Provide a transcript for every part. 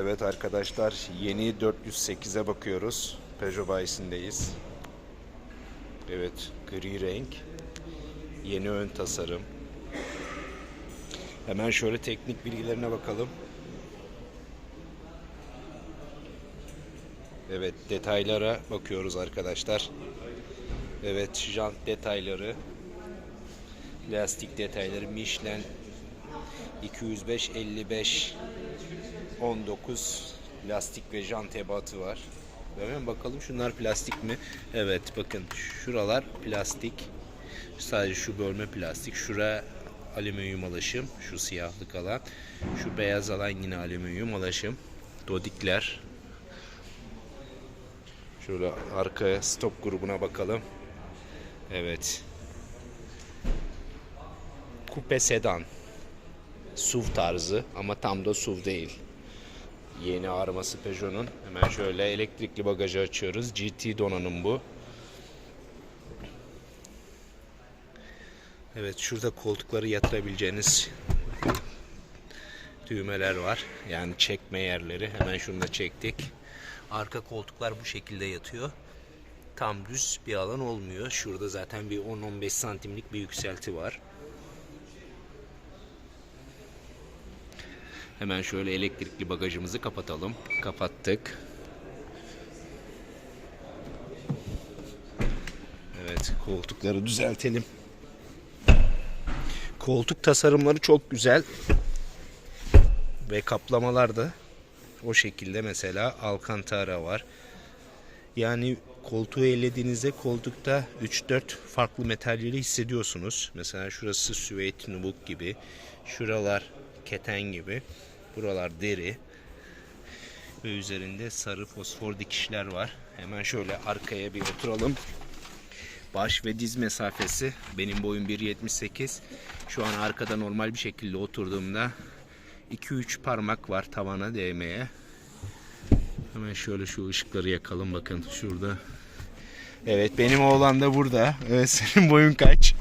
Evet arkadaşlar yeni 408'e bakıyoruz. Peugeot bayisindeyiz. Evet gri renk. Yeni ön tasarım. Hemen şöyle teknik bilgilerine bakalım. Evet detaylara bakıyoruz arkadaşlar. Evet jant detayları. Lastik detayları Michelin 205 55 19 lastik ve jant ebatı var. Hemen bakalım şunlar plastik mi? Evet bakın şuralar plastik. Sadece şu bölme plastik. Şura alüminyum alaşım. Şu siyahlık alan. Şu beyaz alan yine alüminyum alaşım. Dodikler. Şöyle arkaya stop grubuna bakalım. Evet. Kupe sedan. SUV tarzı ama tam da SUV değil. Yeni arması Peugeot'un. Hemen şöyle elektrikli bagajı açıyoruz. GT donanım bu. Evet şurada koltukları yatırabileceğiniz düğmeler var. Yani çekme yerleri. Hemen şunu da çektik. Arka koltuklar bu şekilde yatıyor. Tam düz bir alan olmuyor. Şurada zaten bir 10-15 santimlik bir yükselti var. Hemen şöyle elektrikli bagajımızı kapatalım. Kapattık. Evet, koltukları düzeltelim. Koltuk tasarımları çok güzel. Ve kaplamalar da o şekilde mesela Alcantara var. Yani koltuğu ellediğinizde koltukta 3-4 farklı metalleri hissediyorsunuz. Mesela şurası süveyt nubuk gibi. Şuralar keten gibi. Buralar deri. Ve üzerinde sarı fosfor dikişler var. Hemen şöyle arkaya bir oturalım. Baş ve diz mesafesi. Benim boyum 1.78. Şu an arkada normal bir şekilde oturduğumda 2-3 parmak var tavana değmeye. Hemen şöyle şu ışıkları yakalım bakın şurada. Evet benim oğlan da burada. Evet senin boyun kaç?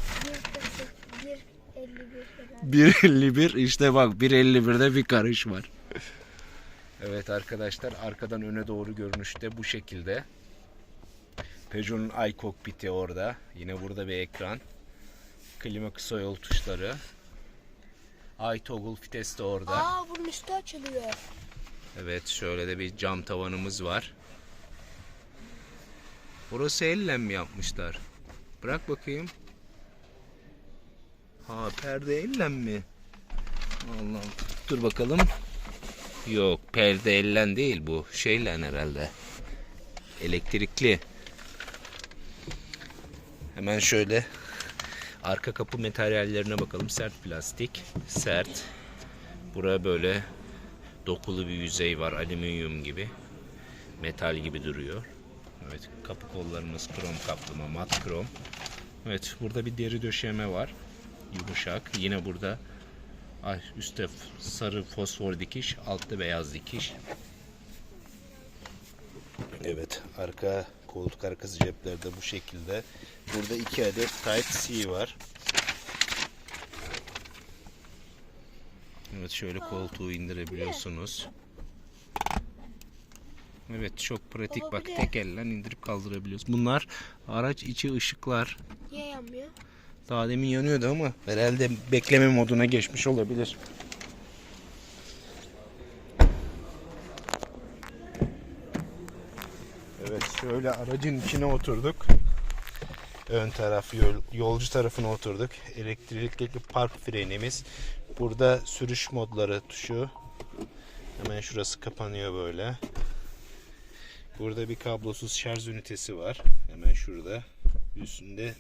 1.51 falan. 1.51 işte bak 1.51'de bir karış var. Evet arkadaşlar arkadan öne doğru görünüşte bu şekilde. Peugeot'un iCockpit'i orada. Yine burada bir ekran. Klima kısa yol tuşları. iToggle vites de orada. Aa bunun üstü açılıyor. Evet şöyle de bir cam tavanımız var. Burası elle mi yapmışlar? Bırak bakayım. Ha perde elle mi? Allah dur bakalım. Yok perde ellen değil bu. Şeyle herhalde. Elektrikli. Hemen şöyle arka kapı materyallerine bakalım. Sert plastik. Sert. Buraya böyle dokulu bir yüzey var alüminyum gibi metal gibi duruyor evet kapı kollarımız krom kaplama mat krom evet burada bir deri döşeme var yumuşak yine burada ay, üstte sarı fosfor dikiş altta beyaz dikiş evet arka koltuk arkası ceplerde bu şekilde burada iki adet Type-C var Evet şöyle koltuğu indirebiliyorsunuz. Evet çok pratik Baba, bak tek elle indirip kaldırabiliyoruz. Bunlar araç içi ışıklar. Niye yanmıyor? Daha demin yanıyordu ama herhalde bekleme moduna geçmiş olabilir. Evet şöyle aracın içine oturduk. Ön taraf yol- yolcu tarafına oturduk. Elektrikli park frenimiz. Burada sürüş modları tuşu. Hemen şurası kapanıyor böyle. Burada bir kablosuz şarj ünitesi var. Hemen şurada. Üstünde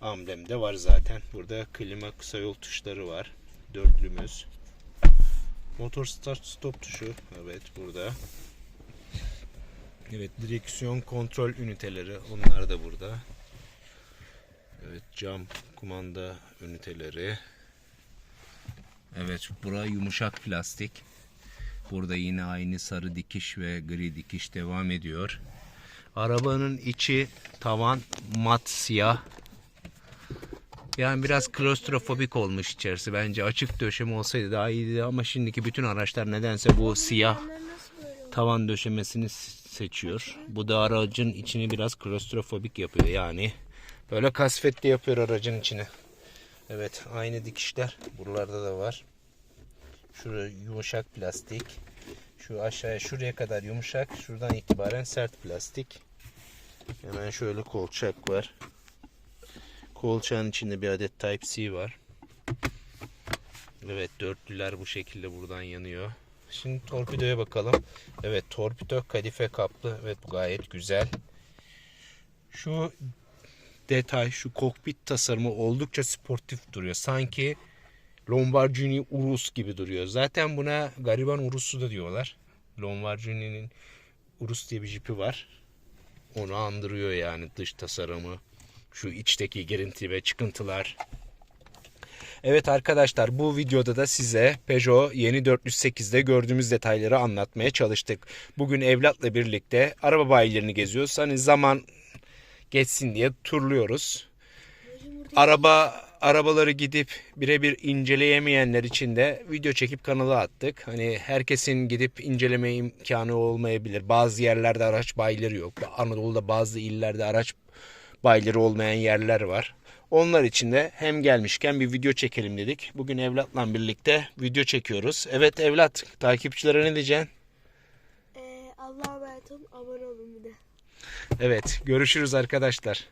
amblem de var zaten. Burada klima kısa yol tuşları var. Dörtlümüz. Motor start stop tuşu. Evet burada. Evet direksiyon kontrol üniteleri. Onlar da burada. Evet cam kumanda üniteleri. Evet bura yumuşak plastik. Burada yine aynı sarı dikiş ve gri dikiş devam ediyor. Arabanın içi tavan mat siyah. Yani biraz klostrofobik olmuş içerisi bence. Açık döşeme olsaydı daha iyiydi ama şimdiki bütün araçlar nedense bu siyah tavan döşemesini seçiyor. Bu da aracın içini biraz klostrofobik yapıyor yani. Böyle kasvetli yapıyor aracın içini. Evet aynı dikişler buralarda da var. Şurada yumuşak plastik. Şu aşağıya şuraya kadar yumuşak. Şuradan itibaren sert plastik. Hemen şöyle kolçak var. Kolçağın içinde bir adet Type-C var. Evet dörtlüler bu şekilde buradan yanıyor. Şimdi torpidoya bakalım. Evet torpido kadife kaplı. Evet bu gayet güzel. Şu detay, şu kokpit tasarımı oldukça sportif duruyor. Sanki Lamborghini Urus gibi duruyor. Zaten buna gariban Urus'u da diyorlar. Lamborghini'nin Urus diye bir jipi var. Onu andırıyor yani dış tasarımı. Şu içteki girinti ve çıkıntılar. Evet arkadaşlar bu videoda da size Peugeot yeni 408'de gördüğümüz detayları anlatmaya çalıştık. Bugün evlatla birlikte araba bayilerini geziyoruz. Hani zaman geçsin diye turluyoruz. Araba arabaları gidip birebir inceleyemeyenler için de video çekip kanala attık. Hani herkesin gidip inceleme imkanı olmayabilir. Bazı yerlerde araç bayileri yok. Anadolu'da bazı illerde araç bayileri olmayan yerler var. Onlar için de hem gelmişken bir video çekelim dedik. Bugün evlatla birlikte video çekiyoruz. Evet evlat takipçilere ne diyeceksin? Ee, Allah'a emanet olun. Abone olun bir de. Evet görüşürüz arkadaşlar.